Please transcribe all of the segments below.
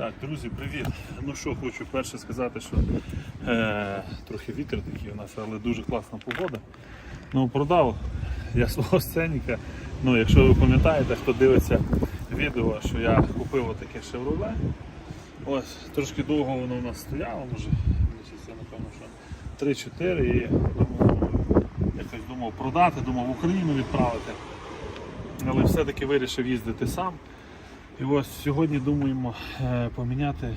Так, друзі, привіт. Ну що, хочу перше сказати, що е, трохи вітер такий у нас, але дуже класна погода. Ну, продав я свого сценіка. Ну, якщо ви пам'ятаєте, хто дивиться відео, що я купив отаке Chevrolet. Ось, трошки довго воно у нас стояло, може, місяця, напевно, що 3-4 і думав, якось думав продати, думав в Україну відправити. Але все-таки вирішив їздити сам. І ось сьогодні думаємо е, поміняти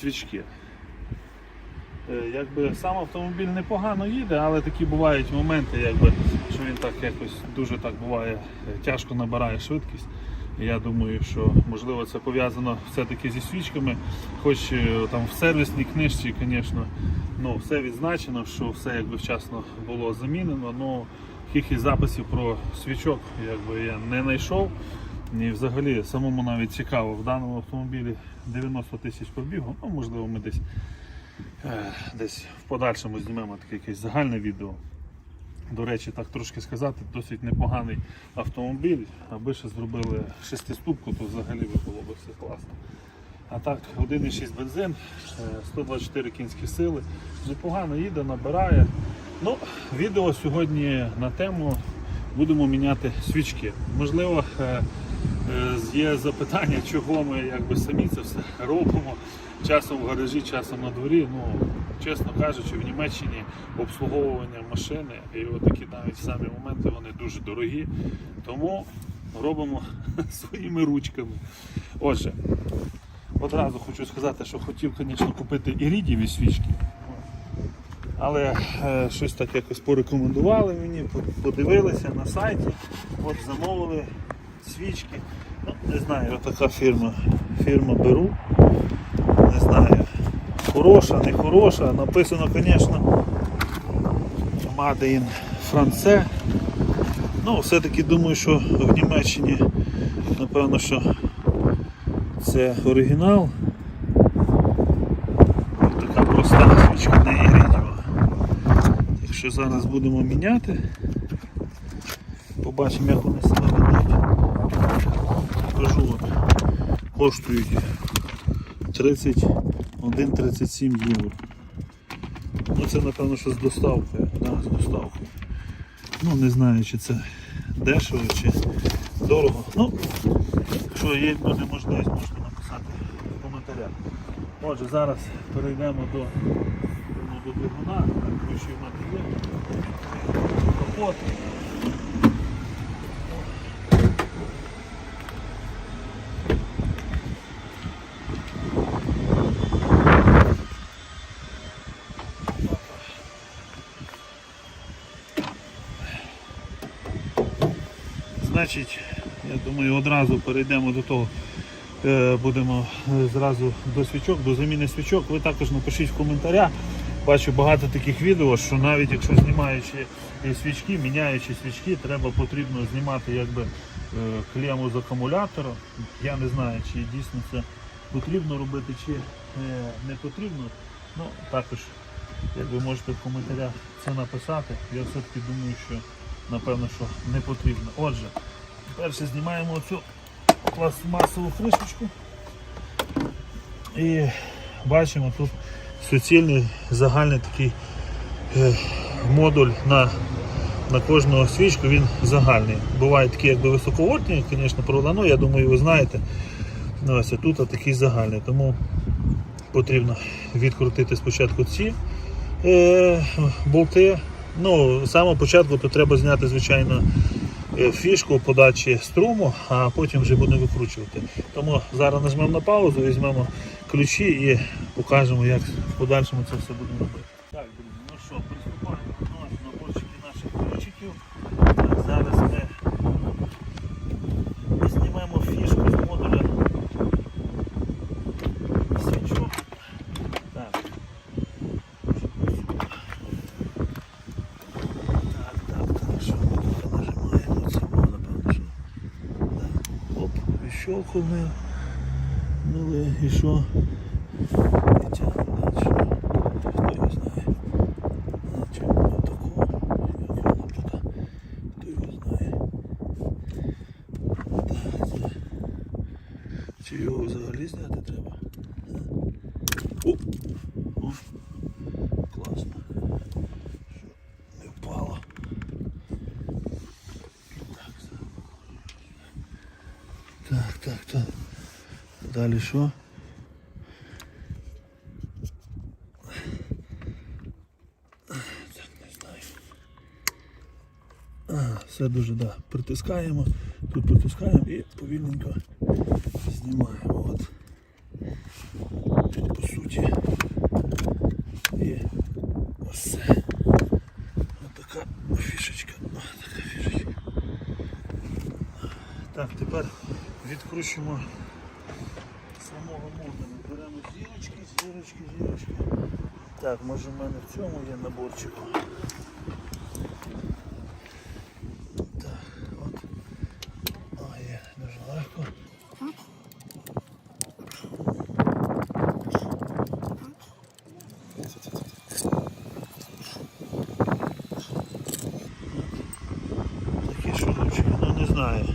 свічки. Е, Якби сам автомобіль непогано їде, але такі бувають моменти, якби, що він так якось дуже так буває, е, тяжко набирає швидкість. Я думаю, що можливо це пов'язано все-таки зі свічками, хоч там в сервісній книжці, звісно, ну, все відзначено, що все якби вчасно було замінено. Ну, кількість записів про свічок якби, я не знайшов. І взагалі самому навіть цікаво, в даному автомобілі 90 тисяч пробігу, ну можливо ми десь, е, десь в подальшому знімемо таке якесь загальне відео. До речі, так трошки сказати, досить непоганий автомобіль. Аби ще зробили шестиступку, то взагалі було б все класно. А так, 1,6 бензин, е, 124 кінські сили, непогано їде, набирає. Ну, відео сьогодні на тему будемо міняти свічки. Можливо, е, е, є запитання, чого ми якби самі це все робимо. Часом в гаражі, часом на дворі. Ну, чесно кажучи, в Німеччині обслуговування машини і от такі навіть самі моменти вони дуже дорогі. Тому робимо своїми ручками. Отже, одразу хочу сказати, що хотів, звісно, купити іридієві свічки. Але е, щось так якось порекомендували мені, подивилися на сайті, от замовили свічки. Ну, не знаю, така фірма. Фірма беру. Не знаю, хороша, не хороша. Написано, звісно, Made in France. Ну, все-таки думаю, що в Німеччині, напевно, що це оригінал. Така проста свічка, не іридіва. Якщо зараз будемо міняти, побачимо, як вони себе ведуть. Покажу, от, коштують 31-37 євро. Ну це напевно, що з доставкою. Да, з доставкою. Ну не знаю, чи це дешево, чи дорого. Ну, якщо є буде можливість, можете написати в коментарях. Отже, зараз перейдемо до, ну, до двигуна, ключі в є. Значить, я думаю, одразу перейдемо до того. Е, Будемо е, зразу до свічок, до заміни свічок. Ви також напишіть в коментарях. Бачу багато таких відео, що навіть якщо знімаючи свічки, міняючи свічки, треба потрібно знімати якби е, клему з акумулятора. Я не знаю, чи дійсно це потрібно робити, чи не потрібно. Ну, також, як ви можете в коментарях це написати, я все-таки думаю, що напевно, що не потрібно. Отже, перше знімаємо оцю пластмасову кришечку. І бачимо тут суцільний загальний такий е, модуль на, на кожну свічку, він загальний. Бувають такі якби високовольтні, звісно, провода, ну я думаю, ви знаєте. Ну, Ось тут такий загальний. Тому потрібно відкрутити спочатку ці е, болти. Ну, з самого початку то треба зняти, звичайно, е, фішку подачі струму, а потім вже будемо викручувати. Тому зараз нажмемо на паузу, візьмемо ключі і покажемо, як в подальшому це все будемо робити. Так, друзі, ну що, приступаємо до наборчики наших ключиків. Так, зараз ми знімемо фішку з модуля свічок. Так. Так, так, так, що ми тут нажимаємо? Це було, напевно, що. Так. Оп, відщолкнули. Ну і що? І тягнемо далі. Хто його знає? А, Чи воно тако? Як воно тут? Хто його знає? Так, це. Чи його взагалі зняти треба? О, о, класно. Що не впало. Так, так, так. Далі що? Так, не знаю. А, все дуже, да. Притискаємо, тут притискаємо і повільненько знімаємо. От. По суті. І ось все. Ось така фішечка. Така фішечка. Так, тепер відкручуємо самого модуля. Беремо зірочки, зірочки, зірочки. Так, може в мене в цьому є наборчику. Так, от. О, є, дуже легко. Такі шурупчики, ну не знаю.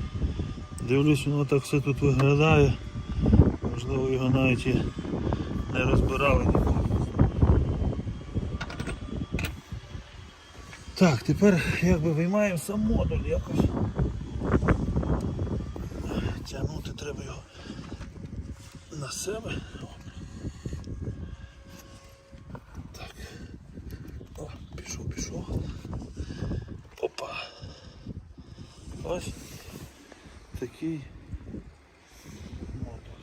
Дивлюсь, воно так все тут виглядає. Можливо його навіть і не розбирали ніколи. Так, тепер якби виймаємо сам модуль якось. Тягнути треба його на себе. Так. О, пішов, пішов. Опа. Ось такий модуль.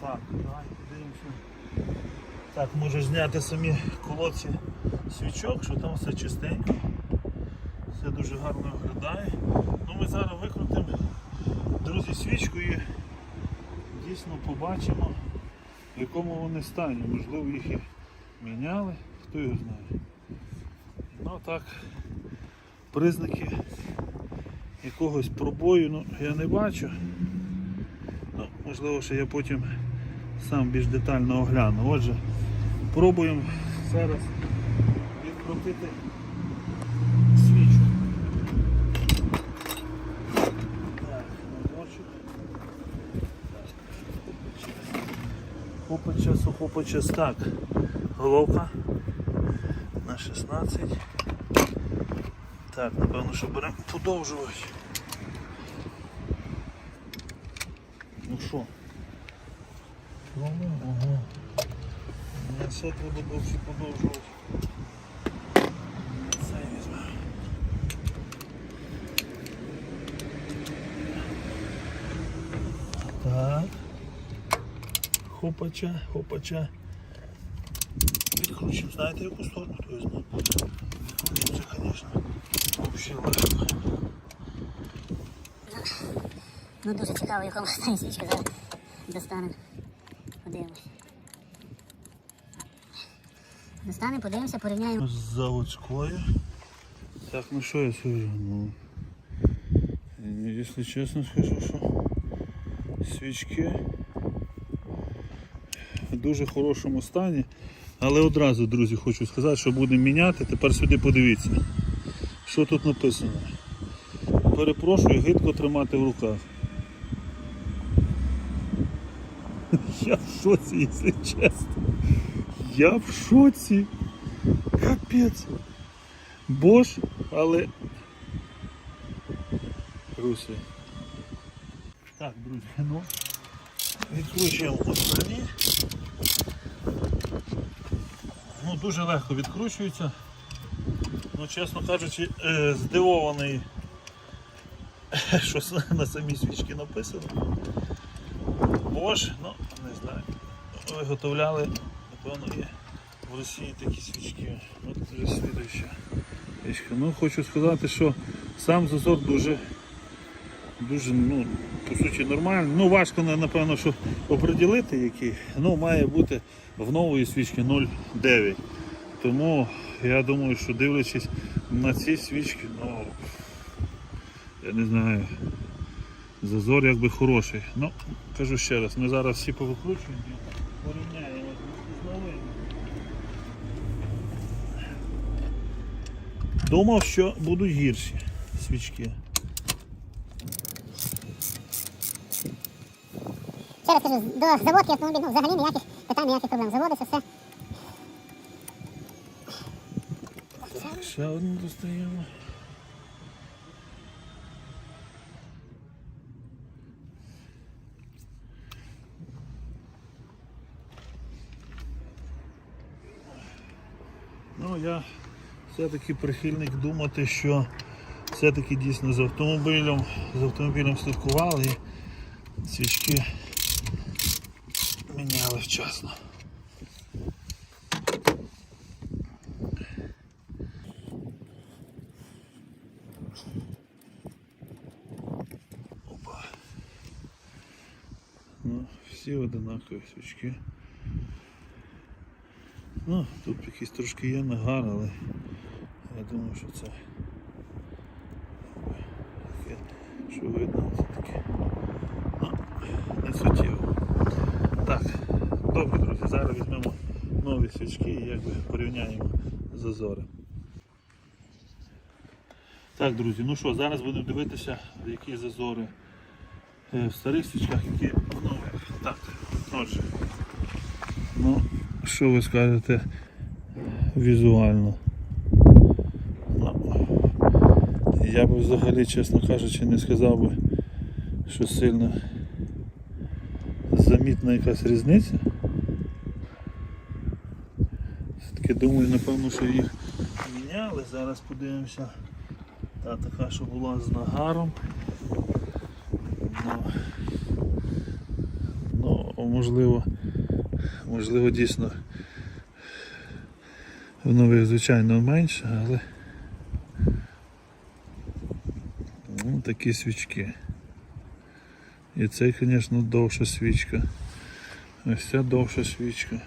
Так, давай подивимося. Так, можеш зняти самі колодці свічок, що там все чистенько. Все дуже гарно виглядає. Ну ми зараз викрутимо друзі свічку і дійсно побачимо, в якому вони стані. Можливо їх і міняли, хто його знає. Ну так, признаки якогось пробою ну, я не бачу. Ну, можливо, що я потім сам більш детально огляну. Отже, пробуємо зараз відкрутити свічку. Так, наборчик. Хопа час, хопа час. Так, головка на 16. Так, напевно, що беремо подовжувач. Ну що? Ага. Не все треба довше подовжувати. Так. Хопача, хопача. Відкручуємо, знаєте, яку сторону то візьму. Відкручуємо це, звісно, взагалі легко. Ну дуже цікаво, якому стані свічка зараз достанемо. Достанемо, подивимося, порівняємо. з заводською. Так, ну що я скажу? Ну, якщо чесно скажу, що свічки в дуже хорошому стані. Але одразу, друзі, хочу сказати, що будемо міняти. Тепер сюди подивіться. Що тут написано? Перепрошую, гидко тримати в руках. Я в шоці, якщо чесно. Я в шоці. Капець. Бош, але. Русі. Так, друзі, ну. Відкручуємо останні. Ну, дуже легко відкручується. Ну, чесно кажучи, е, здивований, що на самій свічці написано. Bosch, ну, не знаю. Виготовляли, напевно, є в Росії такі свічки. От вже слідуюча річка. Ну, хочу сказати, що сам зазор дуже, дуже, ну, по суті, нормальний. Ну, важко, напевно, що оприділити який. Ну, має бути в нової свічки 0,9. Тому я думаю, що дивлячись на ці свічки, ну я не знаю, зазор якби хороший. Ну, кажу ще раз, ми зараз всі повикручуємо порівняємо з новими. Думав, що будуть гірші свічки. Ще раз кажу, до заводки автомобіль, ну взагалі ніяких питань, ніяких проблем. Заводиться все. Так, ще одну достаємо. Ну, я все-таки прихильник думати, що все-таки дійсно з автомобілем, з автомобілем слідкували і свічки міняли вчасно. Опа. Ну, всі одинакові свічки. Ну, тут якийсь трошки є нагар, але думаю, що це що видно, це таке. Не суттєво. Так, добре, друзі, зараз візьмемо нові свічки і якби порівняємо зазори. Так, друзі, ну що, зараз будемо дивитися, які зазори е, в старих свічках, які в нових. Так, отже. Ну, що ви скажете візуально? Я би взагалі, чесно кажучи, не сказав би, що сильно замітна якась різниця. Все-таки думаю, напевно, що їх міняли. Зараз подивимося. Та така, що була з нагаром. Ну, ну можливо, можливо, дійсно в нових, звичайно, менше, але ну, такі свічки. І це, звісно, довша свічка. Ось ця довша свічка.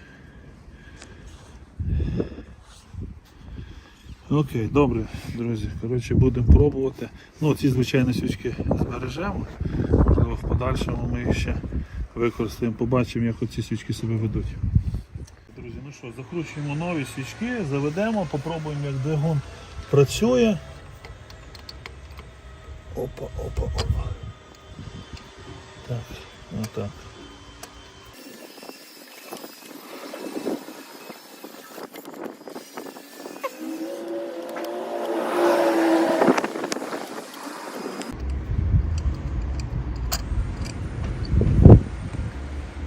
Окей, добре, друзі. Коротше, будемо пробувати. Ну, ці звичайні свічки збережемо. Можливо, в подальшому ми їх ще використаємо, побачимо, як оці свічки себе ведуть. Друзі, ну що, закручуємо нові свічки, заведемо, попробуємо, як двигун працює. Опа, опа, опа. Так, отак.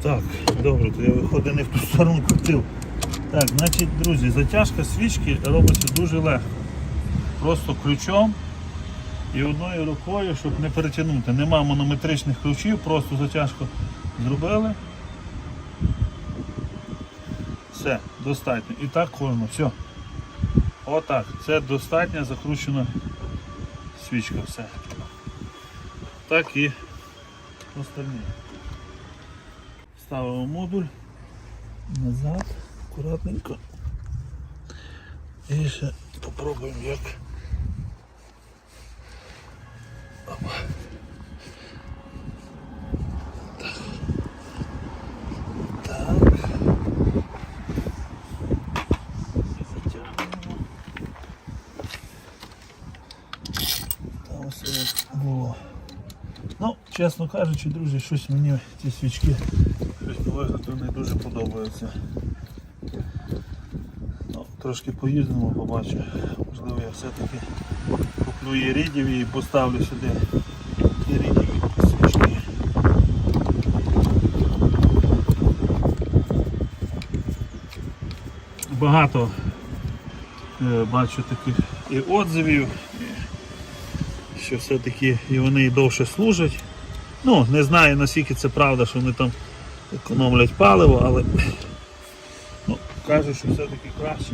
Так, добре, то я виходить не в ту сторону крутив. Так, значить, друзі, затяжка свічки робиться дуже легко. Просто ключом і одною рукою, щоб не перетягнути. Нема монометричних ключів, просто затяжку зробили. Все, достатньо. І так кожно, все. Отак. Це достатня закручена свічка, все. Так і остальні. Ставимо модуль назад, акуратненько. І ще попробуємо як. Опа. Так. Так. Затягуємо. Там все як було. Ну, чесно кажучи, друзі, щось мені ці свічки щось по не дуже подобаються. Ну, трошки поїздимо, побачу. Можливо, я все-таки куплю єрідів і поставлю сюди єрідів свічки. Багато е, бачу таких і отзивів, що все-таки і вони і довше служать. Ну, не знаю наскільки це правда, що вони там економлять паливо, але ну, кажуть, що все-таки краще.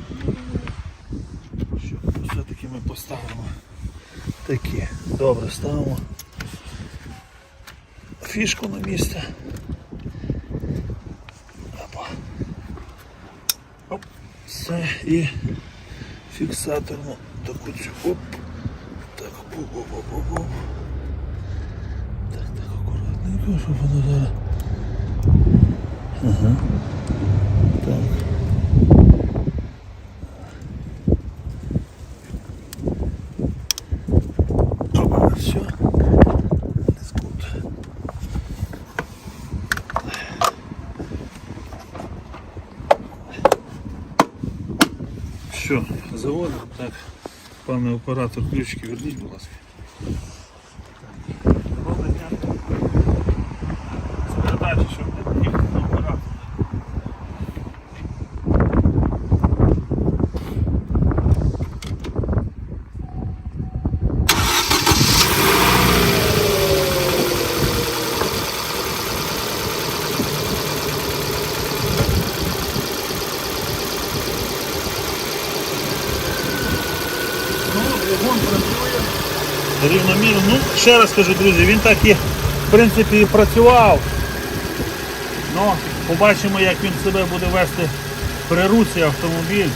Що все-таки ми поставимо такі. Добре, ставимо фішку на місце. Опа. Оп. Все і фіксаторну таку цю. Оп. Так, оп, Ну, що воно зараз. Ага. Так. Все. заводим. Так, пане оператор, ключики верніть, будь. Рівномірно. Ну, ще раз кажу, друзі, він так і в принципі і працював. Ну, побачимо, як він себе буде вести при русі автомобіль.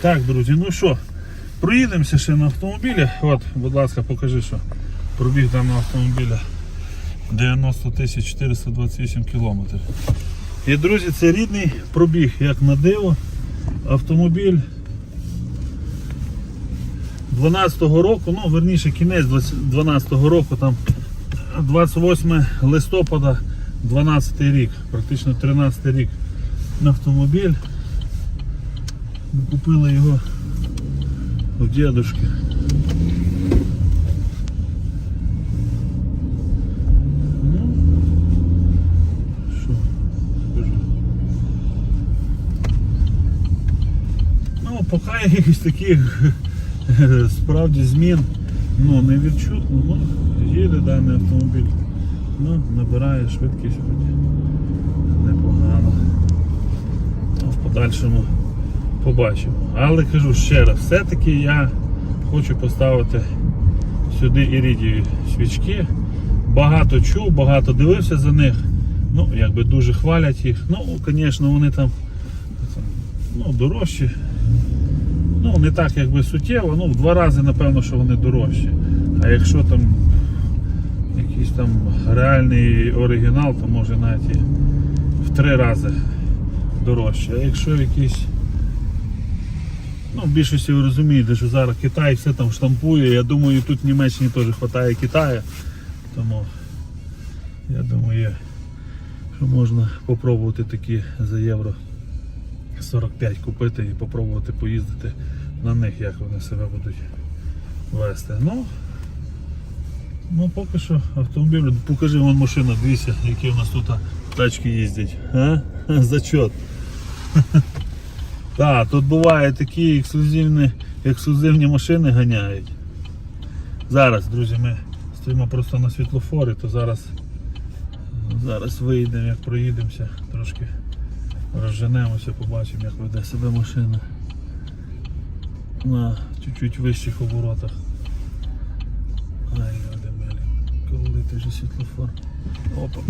Так, друзі, ну що, проїдемося ще на автомобілі. От, будь ласка, покажи, що пробіг даного автомобіля 90 тисяч 428 кілометрів. І, друзі, це рідний пробіг, як на диво. Автомобіль 12-го року, ну верніше кінець 12-го року, там 28 листопада 12 рік, практично 13 рік на автомобіль. Ми купили його у дідушки. Ну, що скажу. Ну, поки якихось таких справді змін ну, не відчутно. Ну, їде даний автомобіль. Ну, набирає швидкість вроді. Непогано. Ну, в подальшому побачимо. Але кажу ще раз, все-таки я хочу поставити сюди іридієві свічки. Багато чув, багато дивився за них. Ну, якби дуже хвалять їх. Ну, звісно, вони там ну, дорожчі. Ну, не так якби суттєво, ну в два рази напевно, що вони дорожчі. А якщо там якийсь там реальний оригінал, то може навіть і в три рази дорожче. А якщо якийсь, ну в більшості ви розумієте, що зараз Китай все там штампує, я думаю, тут в Німеччині теж вистачає Китаю, тому я думаю, що можна попробувати такі за євро 45 купити і попробувати поїздити на них, як вони себе будуть вести. Ну, ну поки що автомобіль, покажи вон машина, дивіться, які у нас тут тачки їздять. А? Зачет. Так, тут буває такі ексклюзивні, ексклюзивні машини ганяють. Зараз, друзі, ми стоїмо просто на світлофорі, то зараз, зараз вийдемо, як проїдемося трошки. Розженемося, побачимо, як веде себе машина на чуть-чуть вищих оборотах. Ай, люди милі, коли ти же світлофор. Опа.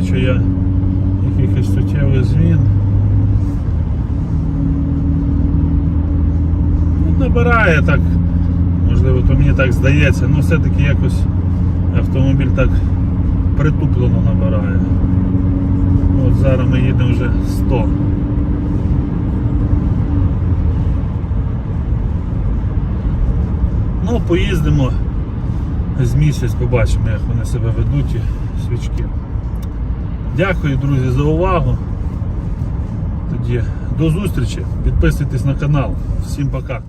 Бачу я якихось суттєвих змін. Ну, набирає так, можливо, то мені так здається, але все-таки якось автомобіль так притуплено набирає. От зараз ми їдемо вже 100. Ну, поїздимо з місяць, побачимо, як вони себе ведуть, ті свічки. Дякую, друзі, за увагу. Тоді до зустрічі. Підписуйтесь на канал. Всім пока.